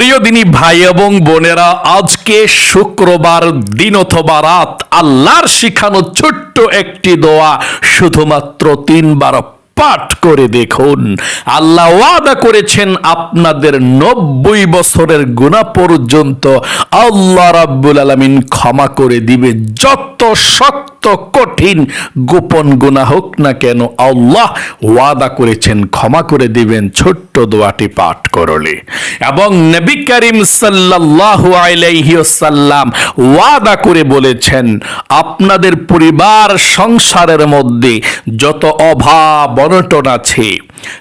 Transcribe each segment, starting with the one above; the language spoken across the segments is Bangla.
প্রিয় দিনী ভাই এবং বোনেরা, আজকে শুক্রবার দিন অথবা রাত আল্লাহর শিখানো ছোট্ট একটি দোয়া, শুধুমাত্র তিনবার পাঠ করে দেখুন। আল্লাহ ওয়াদা করেছেন আপনাদের নব্বই বছরের গুণা পর্যন্ত আল্লাহ রাব্বুল আলামিন ক্ষমা করে দিবে। যত শক্ত কঠিন গোপন গুণা হোক না কেন আল্লাহ ওয়াদা করেছেন ক্ষমা করে দিবেন ছোট্ট দোয়াটি পাঠ করলে। এবং নবী করিম সাল্লাল্লাহু আলাইহি ওয়াসাল্লাম ওয়াদা করে বলেছেন, আপনাদের পরিবার সংসারের মধ্যে যত অভাব অনটন আছে,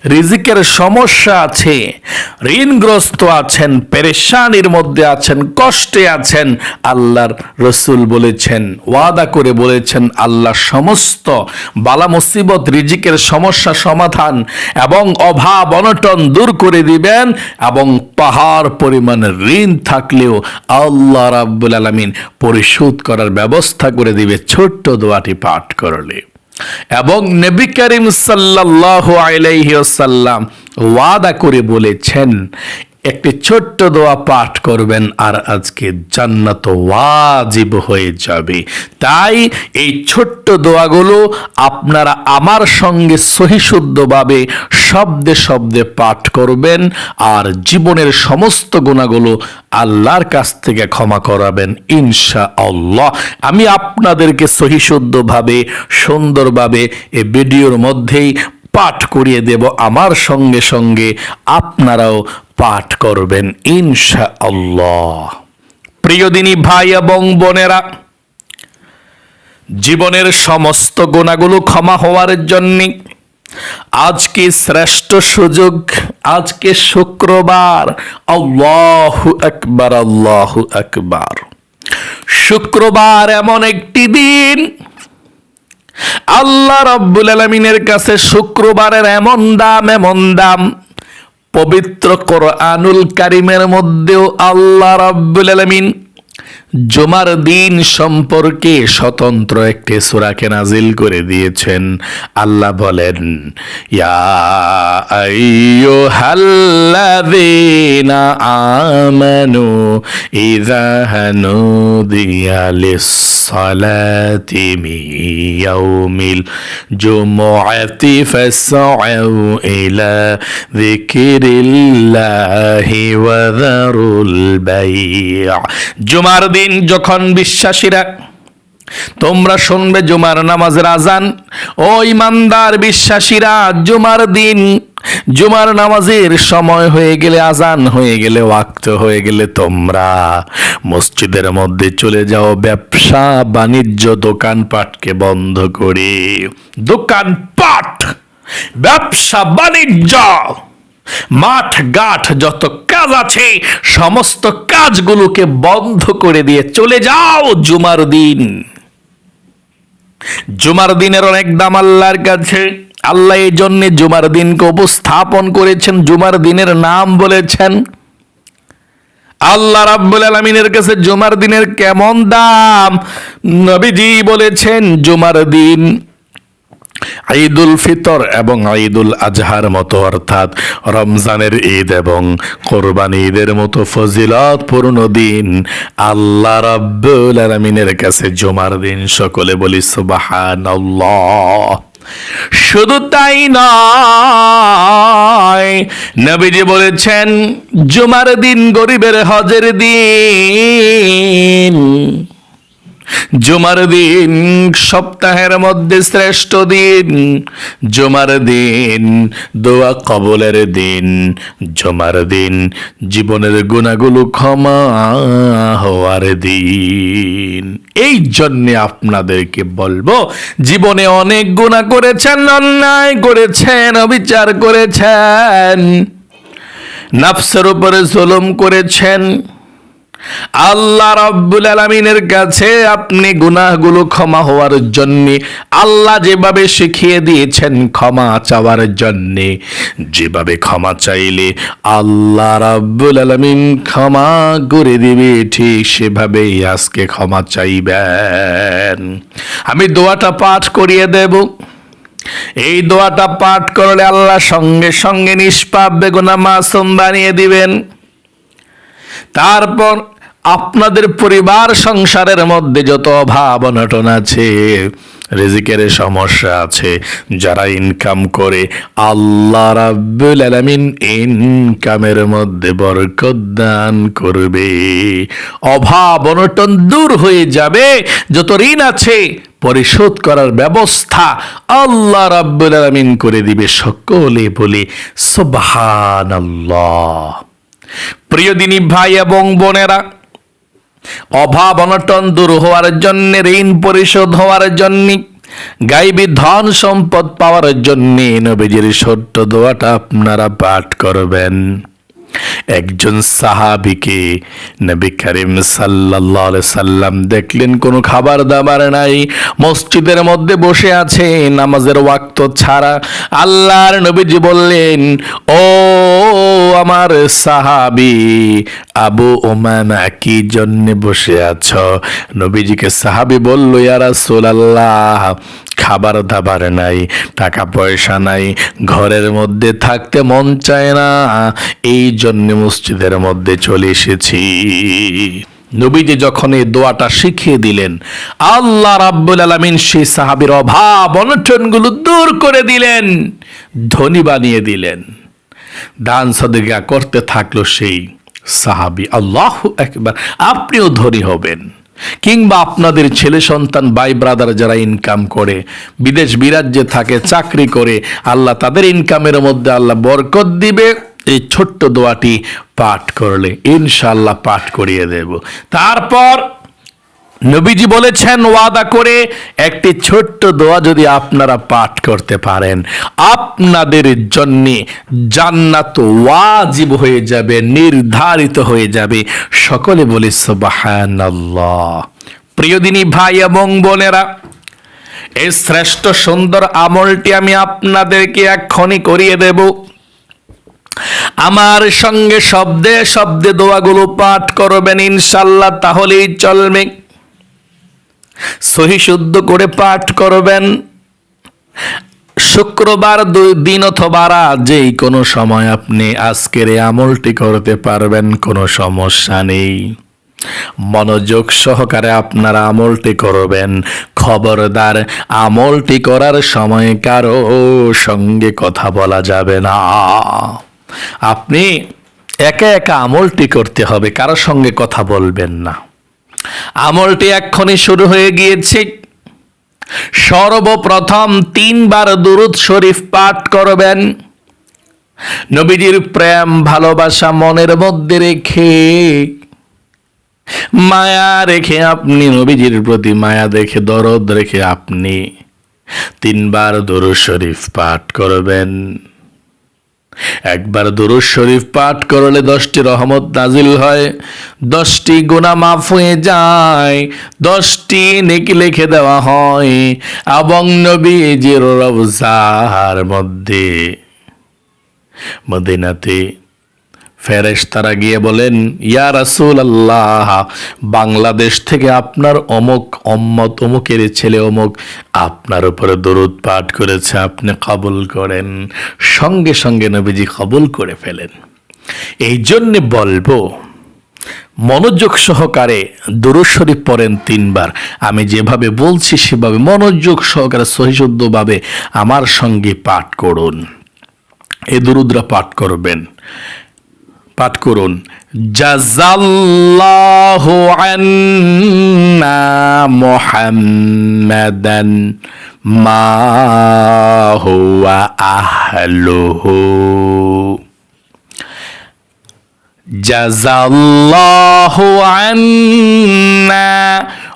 রিজিকের সমস্যা আছে, ঋণগ্রস্ত আছেন, পেরেশানির মধ্যে আছেন, কষ্টে আছেন, আল্লাহর রসুল বলেছেন, ওয়াদা করে বলেছেন, আল্লাহ সমস্ত বালা মুসিবত, রিজিকের সমস্যা সমাধান এবং অভাব, অনটন দূর করে দিবেন এবং পাহাড় পরিমাণের ঋণ থাকলেও আল্লাহ রাব্বুল আলামিন পরিশোধ করার ব্যবস্থা করে দিবে। ছোট্ট দোয়াটি পাঠ করলে। এবং নবী করিম সাল্লাল্লাহু আলাইহি ওয়াসাল্লাম ওয়াদা করে বলেছেন একটি ছোট্ট দোয়া পাঠ করবেন আর আজকে জান্নাত ওয়াজিব হয়ে যাবে। তাই এই ছোট্ট দোয়াগুলো আপনারা আমার সঙ্গে সহিশুদ্ধভাবে শব্দে শব্দে পাঠ করবেন আর জীবনের সমস্ত গুণাগুলো আল্লাহর কাছ থেকে ক্ষমা করাবেন ইনশা আল্লাহ আমি আপনাদেরকে সহিশুদ্ধভাবে, সুন্দরভাবে এ ভিডিওর মধ্যেই পাঠ করিয়ে দেব আমার সঙ্গে সঙ্গে আপনারাও পাঠ করবেন ইনশা আল্লাহ প্রিয়দিনী ভাই এবং বোনেরা, জীবনের সমস্ত গুণাগুলো ক্ষমা হওয়ার জন্যে আজকে শ্রেষ্ঠ সুযোগ? আজকে শুক্রবার? আল্লাহু আকবার আল্লাহু আকবার। শুক্রবার এমন একটি দিন আল্লাহ রব্বুল আলমিনের কাছে শুক্রবারের এমন দাম এমন দাম। পবিত্র কোরআনুল কারিমের মধ্যেও আল্লাহ রব্বুল আলমিন জুমার দিন সম্পর্কে স্বতন্ত্র একটি সুরাকে নাজিল করে দিয়েছেন। আল্লাহ বলেন, ইয়া আমানু নুদিয়া লিস-সালাতি মিন ইয়াউমিল জুমুআতি ফাসআউ ইলা যিকরিল্লাহি ওয়া যারুল বাই' জুমার যখন বিশ্বাসীরা, তোমরা শুনবে জুমার নামাজের আজান ও ইমানদার বিশ্বাসীরা, জুমার দিন, জুমার নামাজের সময় হয়ে গেলে আজান, হয়ে গেলে ওয়াক্ত, হয়ে গেলে তোমরা মসজিদের মধ্যে চলে যাও, ব্যবসা, বাণিজ্য, দোকানপাটকে বন্ধ করে। দোকানপাট, ব্যবসা, বাণিজ্য। মাঠ গাঠ যত কাজ আছে, সমস্ত কাজগুলোকে বন্ধ করে দিয়ে চলে যাও জুমার দিন। জুমার দিনের অনেক দাম আল্লাহর কাছে। আল্লাহ এই জন্য জুমার দিনকে উপস্থাপন করেছেন, জুমার দিনের নাম বলেছেন। আল্লাহ রাব্বুল আলমিনের কাছে জুমার দিনের কেমন দাম? নবীজি বলেছেন, জুমার দিন ঈদুল ফিতর এবং ঈদুল আজহার মতো, অর্থাৎ রমজানের ঈদ এবং কোরবানি ঈদের মতো ফজিলতপূর্ণ দিন আল্লাহ রাব্বুল আলামিনের কাছে জুমার দিন সকলে বলি সুবহানাল্লাহ। শুধু তাই নয়, নবীজি বলেছেন, জুমার দিন গরিবের হজের দিন। জুমার দিন, সপ্তাহের মধ্যে শ্রেষ্ঠ দিন। জুমার দিন, দোয়া কবলের দিন। জুমার দিন, জীবনের গুণাগুলো ক্ষমা হওয়ার দিন। এই জন্যে আপনাদেরকে বলব, জীবনে অনেক গুণা করেছেন, অন্যায় করেছেন, অবিচার করেছেন। নাফসের উপরে জুলুম করেছেন। আল্লাহ রাব্বুল আলামিনের কাছে আপনি গুনাহগুলো ক্ষমা হওয়ার জন্য, আল্লাহ যেভাবে শিখিয়ে দিয়েছেন ক্ষমা চাওয়ার জন্য, যেভাবে ক্ষমা চাইলে আল্লাহ রাব্বুল আলামিন ক্ষমা করে দিবে, ঠিক সেভাবেই আজকে ক্ষমা চাইবেন। আমি দোয়াটা পাঠ করিয়ে দেব। এই দোয়াটা পাঠ করলে আল্লাহ সঙ্গে সঙ্গে নিষ্পাপ, বেগুনা মাসুম বানিয়ে দিবেন। তারপর আপনাদের পরিবার সংসারের মধ্যে যত অভাব অনটন আছে, রেজিকের সমস্যা আছে, যারা ইনকাম করে, আল্লাহ রাব্বুল আলামিন ইনকামের মধ্যে বরকত দান করবে। অভাব অনটন দূর হয়ে যাবে, যত ঋণ আছে, পরিশোধ করার ব্যবস্থা আল্লাহ রাব্বুল আলামিন করে দিবে সকলে বলে, সুবহানাল্লাহ। প্রিয় দিনী ভাই এবং বোনেরা, অভাব অনটন দূর হওয়ার জন্য, ঋণ পরিশোধ হওয়ার জন্য, গাইবি ধন সম্পদ পাওয়ার জন্য নবীজির ছোট্ট দোয়াটা আপনারা পাঠ করবেন। একজন সাহাবিকে নবী করিম আলাইহি সাল্লাম দেখলেন, কোনো খাবার দাবার নাই, মসজিদের মধ্যে বসে আছে, নামাজের ওয়াক্ত ছাড়া আল্লাহর নবীজি বললেন, ও আমার সাহাবি আবু ওমামা কি জন্য বসে আছো? নবীজিকে সাহাবি বলল, ইয়া রাসূলুল্লাহ, খাবার দাবার নাই, টাকা পয়সা নাই, ঘরের মধ্যে থাকতে মন চায় না, এই জন্য মসজিদের মধ্যে চলে এসেছি। নবীজি যখন এই দোয়াটা শিখিয়ে দিলেন, আল্লাহ রাব্বুল আলামিন সেই সাহাবীর অভাব অনটনগুলো দূর করে দিলেন ধনী বানিয়ে দিলেন। দান সদকা করতে থাকল সেই সাহাবি। আল্লাহ একবার আপনিও ধনী হবেন। কিংবা আপনাদের ছেলে সন্তান, ভাই ব্রাদার যারা ইনকাম করে, বিদেশ বিরাজ্যে থাকে, চাকরি করে, আল্লাহ তাদের ইনকামের মধ্যে আল্লাহ বরকত দিবে, এই ছোট্ট দোয়াটি পাঠ করলে ইনশাল্লাহ পাঠ করিয়ে দেব। তারপর নবীজি বলেছেন, ওয়াদা করে একটি ছোট্ট দোয়া যদি আপনারা পাঠ করতে পারেন, আপনাদের জন্য জান্নাত ওয়াজিব হয়ে যাবে, নির্ধারিত হয়ে যাবে। সকলে বলি, সুবহানাল্লাহ। প্রিয়দিনী ভাই এবং বোনেরা, এই শ্রেষ্ঠ সুন্দর আমলটি আমি আপনাদেরকে এক্ষণি করিয়ে দেব। আমার সঙ্গে শব্দে শব্দে দোয়াগুলো পাঠ করবেন ইনশাল্লাহ তাহলেই চলবে। সহি শুদ্ধ করে পাঠ করবেন। শুক্রবার দুই দিন অথবা রাত, যেই কোনো সময় আপনি আজকের এই আমলটি করতে পারবেন, কোনো সমস্যা নেই। মনোযোগ সহকারে আপনারা আমলটি করবেন। খবরদার আমলটি করার সময় কারও সঙ্গে কথা বলা যাবে না। আপনি একা একা আমলটি করতে হবে, কারও সঙ্গে কথা বলবেন না। আমলটি এক্ষণে শুরু হয়ে গিয়েছে। সর্বপ্রথম তিনবার দুরুদ শরীফ পাঠ করবেন। নবীজির প্রেম, ভালোবাসা মনের মধ্যে রেখে, মায়া রেখে আপনি, নবীজির প্রতি মায়া দেখে, দরদ রেখে আপনি তিনবার দুরুদ শরীফ পাঠ করবেন। একবার দুরুদ শরীফ পাঠ করলে দশটি রহমত নাজিল হয়, দশটি গুণা মাফ হয়ে যায়, দশটি নেকি লিখে দেওয়া হয়, এবং নবীজির রবজার মধ্যে, মদিনাতে ফেরেশ তারা গিয়ে বলেন, ইয়া রাসূল আল্লাহ বাংলাদেশ থেকে আপনার অমুক অম্মত, অমুকের ছেলে অমুক আপনার উপরে দরুদ পাঠ করেছে, আপনি কবুল করেন, সঙ্গে সঙ্গে নবীজি কবুল করে ফেলেন। এই জন্যে বলব, মনোযোগ সহকারে শরীফ পড়েন তিনবার। আমি যেভাবে বলছি সেভাবে মনোযোগ সহকারে সহিশুদ্ধভাবে আমার সঙ্গে পাঠ করুন। এই দুরুদ্রা পাঠ করবেন। পাঠ করুন। জাজাল্লাহু আন্না মুহাম্মাদান মা হুয়া আহলুহু। জাজাল্লাহু আন্না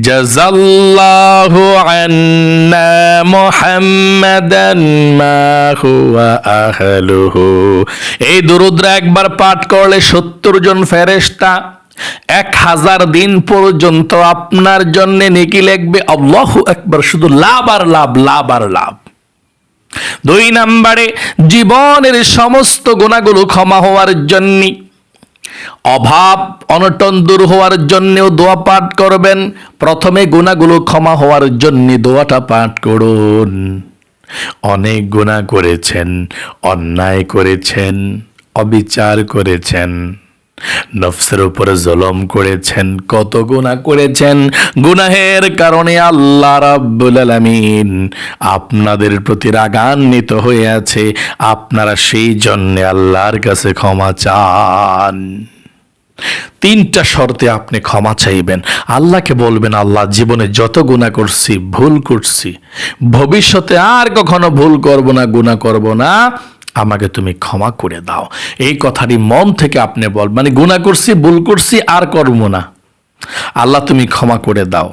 জাজাল্লাহু আন্না মুহাম্মাদান মা হুয়া আহলুহু। এই দুরুদ্রা একবার পাঠ করলে সত্তর জন ফেরেশতা এক হাজার দিন পর্যন্ত আপনার জন্য নেকি লিখবে, আল্লাহু একবার শুধু লাভ আর লাভ লাভ আর লাভ। দুই নাম্বারে, জীবনের সমস্ত গুণাগুলো ক্ষমা হওয়ার জন্যে অভাব অনটন দূর হওয়ার জন্যেও দোয়া পাঠ করবেন। প্রথমে গুণাগুলো ক্ষমা হওয়ার জন্য দোয়াটা পাঠ করুন। অনেক গুণা করেছেন, অন্যায় করেছেন, অবিচার করেছেন। নফসের উপরে জলম করেছেন, কত গুণা করেছেন? গুনাহের কারণে আল্লাহ রাব্বুল আলামিন আপনাদের প্রতি রাগান্বিত হয়ে আছে। আপনারা সেই জন্যে আল্লাহর কাছে ক্ষমা চান। তিনটা শর্তে আপনি ক্ষমা চাইবেন। আল্লাহকে বলবেন, আল্লাহ, জীবনে যত গুণা করছি, ভুল করছি, ভবিষ্যতে আর কখনো ভুল করব না গুণা করব না। আমাকে তুমি ক্ষমা করে দাও। এই কথাটি মন থেকে আপনি বল মানে গুণা করছি, ভুল করছি, আর করব না। আল্লাহ তুমি ক্ষমা করে দাও।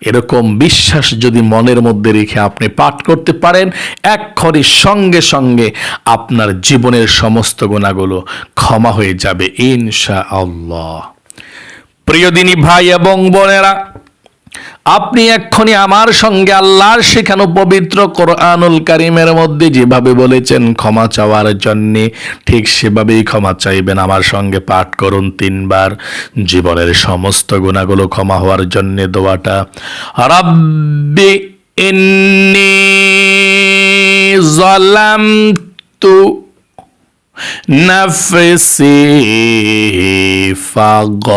এরকম বিশ্বাস যদি মনের মধ্যে রেখে আপনি পাঠ করতে পারেন, এক খড়ির সঙ্গে সঙ্গে আপনার জীবনের সমস্ত গুণাগুলো ক্ষমা হয়ে যাবে ইনশা আল্লাহ প্রিয় দিনী ভাই এবং বোনেরা আপনি এক্ষণে আমার সঙ্গে আল্লাহর শেখানো পবিত্র কোরআনুল কারিমের মধ্যে যেভাবে বলেছেন ক্ষমা চাওয়ার জন্যে, ঠিক সেভাবেই ক্ষমা চাইবেন। আমার সঙ্গে পাঠ করুন তিনবার। জীবনের সমস্ত গুণাগুলো ক্ষমা হওয়ার জন্যে দোয়াটা। রাব্বি ইন্নি জলামতু নাফসি ফাগ।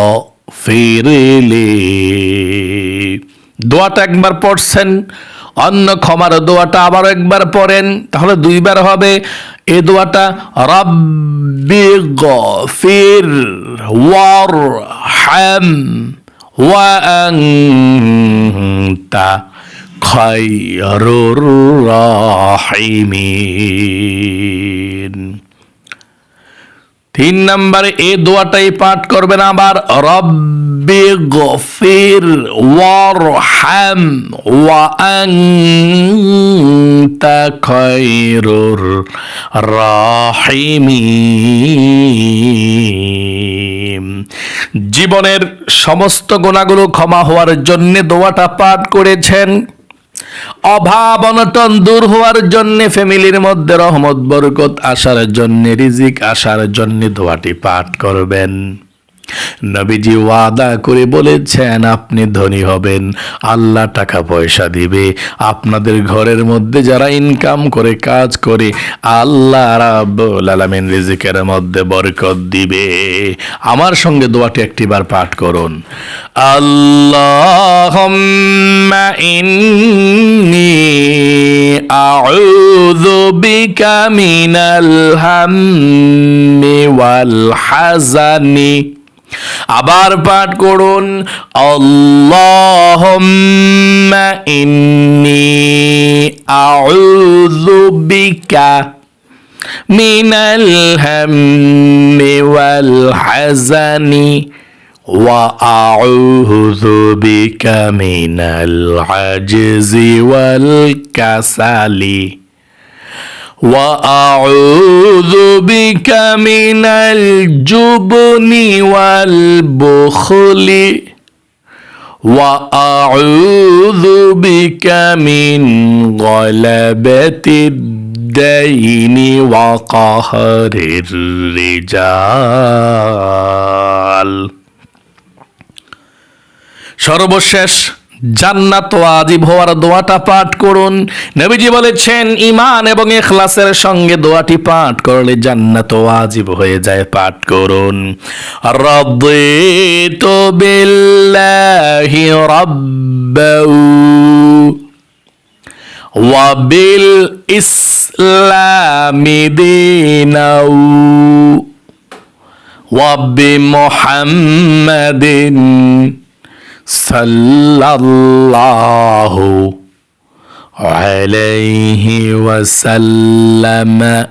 لي দোয়াটা একবার পড়ছেন, অন্য ক্ষমার দোয়াটা আবার একবার পড়েন, তাহলে দুইবার হবে। এ দোয়াটা, রব্বি গফির ওয়ার হ্যাম ওয়া আনতা খায়রুর রাহিমিন। তিন নম্বরে এ দোয়াটাই পাঠ করবেন আবার, রব্বি গফির ওয়ার হ্যাম ওয়া আনতা খায়রুর রাহিমিন। জীবনের সমস্ত গোনাগুলো ক্ষমা হওয়ার জন্য দোয়াটা পাঠ করেছেন। অভাব অনটন দূর হওয়ার জন্য ফ্যামিলির মধ্যে রহমত, বরকত আসার জন্য, রিজিক আসার জন্য দোয়াটি পাঠ করবেন। নবীজি ওয়াদা করে বলেছেন, আপনি ধনী হবেন, আল্লাহ টাকা পয়সা দিবে। আপনাদের ঘরের মধ্যে যারা ইনকাম করে, কাজ করে, আল্লাহ আলামিন রিজিকের মধ্যে বরকত দিবে। আমার সঙ্গে দোয়াটি একটিবার পাঠ করুন। আল্লাহুম্মা ইন্নি হাম্মি ওয়াল হাজানি আবার পাঠ করুন আল্লাহুম্মা ইন্নি আউযু বিকা মিনাল হাম্মি ওয়াল হাজানি وأعوذ بك من العجز والكسل وأعوذ بك من الجبن والبخل وأعوذ بك من غلبة الدين وقهر الرجال সর্বশেষ জান্নাত ওয়াজিব হওয়ার দোয়াটা পাঠ করুন। নবীজি বলেছেন ইমান এবং এখলাসের সঙ্গে দোয়াটি পাঠ করলে জান্নাত ওয়াজিব হয়ে যায়, পাঠ করুন। রদ্দিতু বিল্লাহি রাব্বাউ ওয়া বিল ইসলামি দীনাউ ওয়া বিমুহাম্মাদিন সাল্লাল্লাহু আলাইহি ওয়াসাল্লাম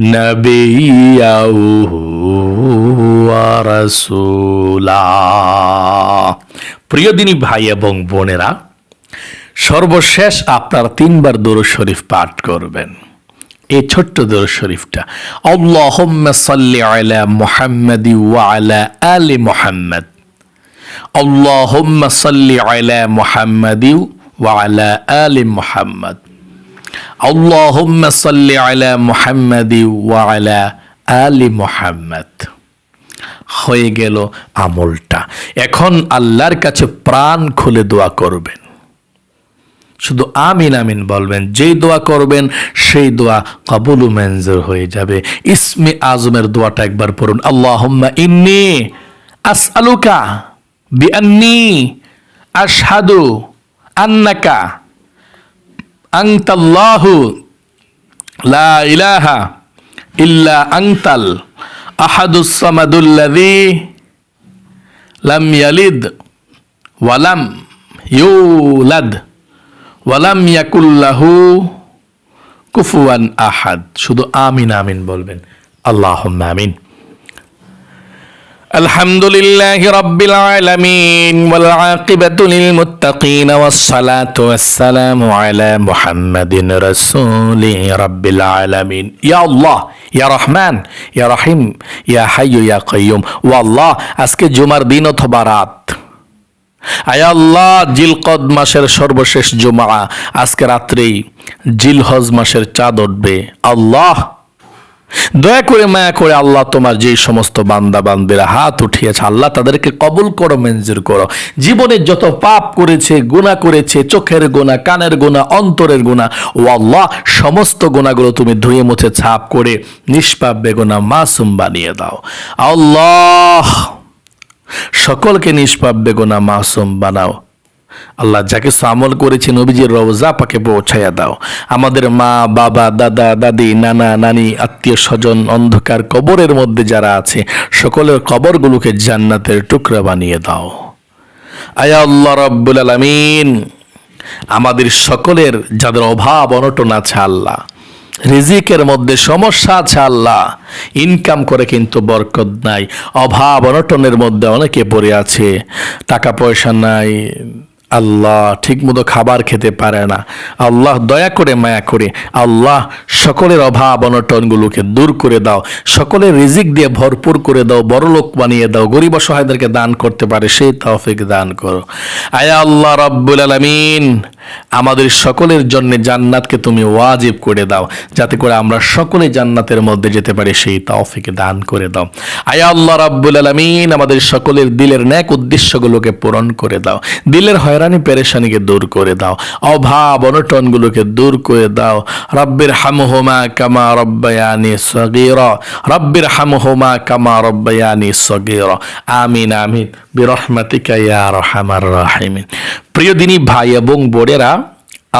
নবিয়াহু ওয়া প্রিয় দিনী ভাই এবং বোনেরা, সর্বশেষ আপনার তিনবার দরুদ শরীফ পাঠ করবেন। এই ছোট্ট দরুদ শরীফটা, আল্লাহুম্মা সাল্লি আলা মুহাম্মাদি ওয়া আলা আলি মোহাম্মদ। আল্লাহুম্মা সাল্লি আলা মুহাম্মাদি ওয়া আলা আলি মুহাম্মাদ আল্লাহুম্মা সাল্লি আলা মুহাম্মাদি ওয়া আলা আলি মুহাম্মাদ হয়ে গেল আমলটা। এখন আল্লাহর কাছে প্রাণ খুলে দোয়া করবেন। শুধু আমিন আমিন বলবেন, যেই দোয়া করবেন সেই দোয়া কাবুল মঞ্জুর হয়ে যাবে। ইসমে আজমের দোয়াটা একবার পড়ুন। আল্লাহুম্মা ইন্নি আসআলুকা বিআন্নি আশহাদু আন্নাকা আনতাল্লাহু লা ইলাহা ইল্লা আনতাল আহাদুস সামাদুল্লাযী লাম ইয়ালিদ ওয়ালাম ইউলাদ ওয়ালাম ইয়াকুল্লাহু কুফুয়ান আহাদ। শুধু আমিন আমিন বলবেন। আল্লাহ আমিন। الحمد لله رب العالمين والعاقبة للمتقين والصلاة والسلام على محمد رسول رب العالمين يا الله يا رحمن يا رحيم يا حي يا قيوم والله আজকে জুমার দিন অথবা রাত আয় আল্লাহ জিলকদ মাসের সর্বশেষ জুমা আজকে রাত্রেই জিলহজ মাসের চাঁদ উঠবে আল্লাহ দয়া করে মায়া করে আল্লাহ তোমার যে সমস্ত বান্দা বান্দিরা হাত উঠিয়েছে, আল্লাহ তাদেরকে কবুল করো, মঞ্জুর করো। জীবনে যত পাপ করেছে গুণা করেছে, চোখের গোনা কানের গোনা অন্তরের গোনা ও আল্লাহ সমস্ত গোনাগুলো তুমি ধুয়ে মুছে ছাপ করে নিষ্পাপ, বেগোনা, মাসুম বানিয়ে দাও। আল্লাহ! সকলকে নিষ্পাপ, বেগোনা, মাসুম বানাও। আল্লাহ যা কিছু আমল করেছি নবীজির রওজা পাকে পৌঁছাইয়া দাও। আমাদের মা, বাবা, দাদা, দাদি, নানা, নানি, আত্মীয় স্বজন, অন্ধকার কবরের মধ্যে যারা আছে, সকলের কবরগুলোকে জান্নাতের টুকরা বানিয়ে দাও। আয়া আল্লাহ রব্বুল আলামিন, আমাদের সকলের যাদের অভাব, অনটন আছে আল্লাহ, রিজিকের মধ্যে সমস্যা আছে আল্লাহ ইনকাম করে কিন্তু বরকত নাই, অভাব, অনটনের মধ্যে অনেকে পড়ে আছে, টাকা পয়সা নাই আল্লাহ ঠিকমতো খাবার খেতে পারে না। আল্লাহ দয়া করে মায়া করে আল্লাহ সকলের অভাব অনটনগুলোকে দূর করে দাও। সকলের রিজিক দিয়ে ভরপুর করে দাও বড়লোক বানিয়ে দাও, গরিব অসহায়দেরকে দান করতে পারে, সেই তহফিক দান করো। আয়া আল্লাহ রাব্বুল আলামিন। আমাদের সকলের জন্য জান্নাতকে তুমি ওয়াজিব করে দাও, যাতে করে আমরা সকলে জান্নাতের মধ্যে যেতে পারি, সেই তৌফিক দান করে দাও। আয়া আল্লাহ রাব্বুল আলামিন, আমাদের সকলের দিলের ন্যাক উদ্দেশ্যগুলোকে পূরণ করে দাও, দিলের হয়রানি পেরেশানিকে দূর করে দাও, অভাব অনটনগুলোকে দূর করে দাও। রব্বির হামহুমা কামা রব্বায়ানি সগীরা রব্বির হামহুমা কামা রব্বায়ানি সগীরা। আমিন আমিন। বিরহমাতিকা ইয়া আরহামার রাহিমিন। প্রিয় দিনী ভাই এবং বোনেরা,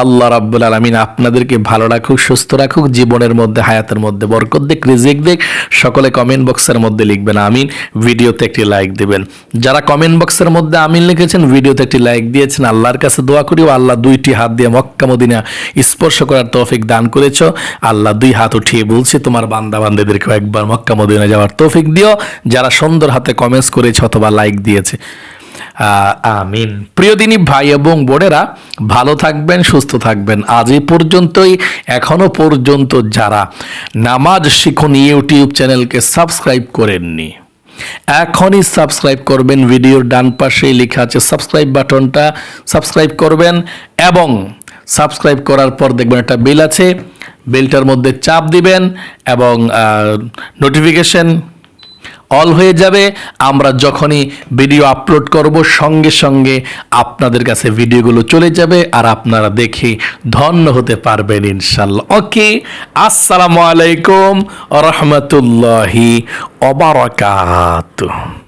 আল্লাহ রাব্বুল আলমিন আপনাদেরকে ভালো রাখুক, সুস্থ রাখুক, জীবনের মধ্যে, হায়াতের মধ্যে বরকত দিক, রিজিক দিক, সকলে কমেন্ট বক্সের মধ্যে লিখবেন, আমিন। ভিডিওতে একটি লাইক দিবেন। যারা কমেন্ট বক্সের মধ্যে আমিন লিখেছেন, ভিডিওতে একটি লাইক দিয়েছেন, আল্লাহর কাছে দোয়া করি, ও আল্লাহ দুইটি হাত দিয়ে মক্কা, মদিনা স্পর্শ করার তৌফিক দান করেছ। আল্লাহ দুই হাত উঠিয়ে বলছি, তোমার বান্দা বান্দাদেরকেও একবার মক্কা, মদিনা যাওয়ার তৌফিক দিও। যারা সুন্দর হাতে কমেন্টস করেছে অথবা লাইক দিয়েছে আমিন। প্রিয় দিনী ভাই এবং বোনেরা, ভালো থাকবেন, সুস্থ থাকবেন। আজ এই পর্যন্তই। এখনও পর্যন্ত যারা নামাজ শিখুন, ইউটিউব চ্যানেলকে সাবস্ক্রাইব করেননি, এখনই সাবস্ক্রাইব করবেন। ভিডিওর ডান পাশে লেখা আছে সাবস্ক্রাইব বাটনটা। সাবস্ক্রাইব করবেন এবং সাবস্ক্রাইব করার পর দেখবেন একটা বেল আছে। বেলটার মধ্যে চাপ দিবেন এবং নোটিফিকেশন অল হয়ে যাবে। আমরা যখনই ভিডিও আপলোড করব, সঙ্গে সঙ্গে আপনাদের কাছে ভিডিওগুলো চলে যাবে আর আপনারা দেখে ধন্য হতে পারবেন ইনশাল্লাহ। ওকে আসসালামু আলাইকুম, রহমতুল্লাহি অবরাকাত